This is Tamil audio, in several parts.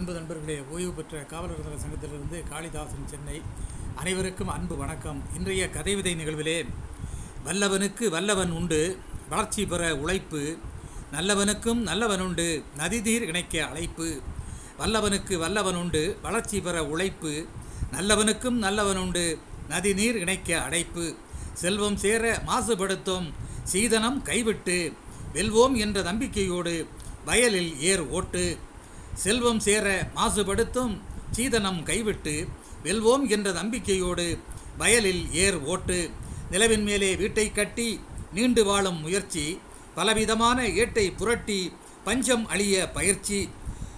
அன்பு நண்பர்களே ஓய்வு பெற்ற காவலர் நல சங்கத்திலிருந்து காளிதாசன் சென்னை. அனைவருக்கும் அன்பு வணக்கம். இன்றைய கதைவிதை நிகழ்விலே வல்லவனுக்கு வல்லவன் உண்டு வளர்ச்சி பெற உழைப்பு நல்லவனுக்கும் நல்லவன் உண்டு நதிதீர் இணைக்க அழைப்பு வல்லவனுக்கு வல்லவன் உண்டு வளர்ச்சி பெற உழைப்பு நல்லவனுக்கும் நல்லவன் உண்டு நதிநீர் இணைக்க அடைப்பு செல்வம் சேர மாசுபடுத்தும் சீதனம் கைவிட்டு வெல்வோம் என்ற நம்பிக்கையோடு வயலில் ஏர் ஓட்டு செல்வம் சேர மாசுபடுத்தும் சீதனம் கைவிட்டு வெல்வோம் என்ற நம்பிக்கையோடு வயலில் ஏர் ஓட்டு நிலவின் மேலே வீட்டை கட்டி நீண்டு வாழும் முயற்சி பலவிதமான ஏட்டை புரட்டி பஞ்சம் அழிய பயிற்சி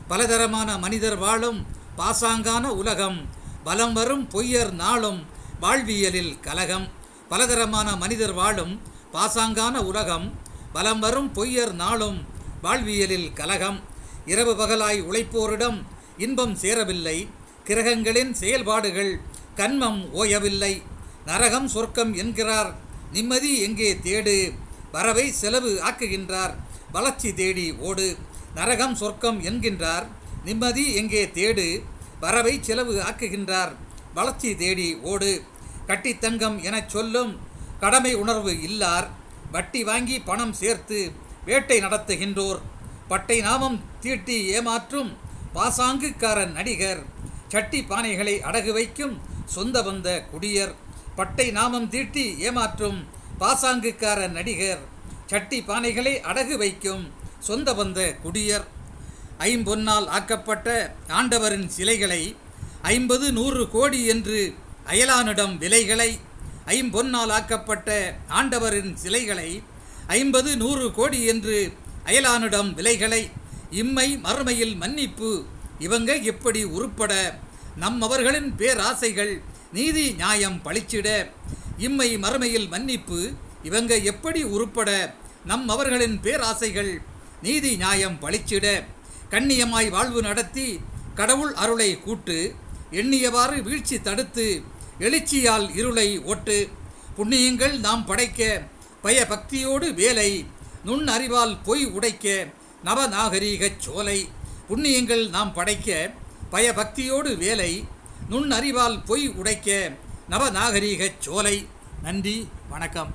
பலதரமான மனிதர் வாழும் பாசாங்கான உலகம் பலம் வரும் பொய்யர் நாளும் வாழ்வியலில் கலகம் பலதரமான மனிதர் வாழும் பாசாங்கான உலகம் பலம் வரும் பொய்யர் நாளும் வாழ்வியலில் கலகம். இரவு பகலாய் உழைப்போரிடம் இன்பம் சேரவில்லை. கிரகங்களின் செயல்பாடுகள் கண்மம் ஓயவில்லை. நரகம் சொர்க்கம் என்கிறார். நிம்மதி எங்கே தேடு? வரவை செலவு ஆக்குகின்றார். வளர்ச்சி தேடி ஓடு. நரகம் சொர்க்கம் என்கின்றார். நிம்மதி எங்கே தேடு? வரவை செலவு ஆக்குகின்றார். வளர்ச்சி தேடி ஓடு. கட்டித்தங்கம் எனச் சொல்லும் கடமை உணர்வு இல்லார். வட்டி வாங்கி பணம் சேர்த்து வேட்டை நடத்துகின்றோர். பட்டை நாமம் தீட்டி ஏமாற்றும் பாசாங்குக்காரன் நடிகர். சட்டி பானைகளை அடகு வைக்கும் சொந்த வந்த குடியர். பட்டை நாமம் தீட்டி ஏமாற்றும் பாசாங்குக்கார நடிகர். சட்டி பானைகளை அடகு வைக்கும் சொந்த வந்த குடியர். ஐம்பொன்னால் ஆக்கப்பட்ட ஆண்டவரின் சிலைகளை ஐம்பது நூறு கோடி என்று அயலானிடம் விலைகளை ஐம்பொன்னால் ஆக்கப்பட்ட ஆண்டவரின் சிலைகளை ஐம்பது நூறு கோடி என்று அயலானிடம் விலைகளை இம்மை மறுமையில் மன்னிப்பு. இவங்க எப்படி உருப்பட? நம்மவர்களின் பேராசைகள் நீதி நியாயம் பளிச்சிட இம்மை மறுமையில் மன்னிப்பு. இவங்க எப்படி உருப்பட? நம் அவர்களின் பேராசைகள் நீதி நியாயம் பளிச்சிட கண்ணியமாய் வாழ்வு நடத்தி கடவுள் அருளை கூட்டு எண்ணியவாறு வீழ்ச்சி தடுத்து எழுச்சியால் இருளை ஓட்டு. புண்ணியங்கள் நாம் படைக்க பய பக்தியோடு வேலை. நுண் அறிவால் பொய் உடைக்க நவநாகரீகச் சோலை. புண்ணியங்கள் நாம் படைக்க பயபக்தியோடு வேலை. நுண் அறிவால் பொய் உடைக்க நவநாகரீகச் சோலை. நன்றி வணக்கம்.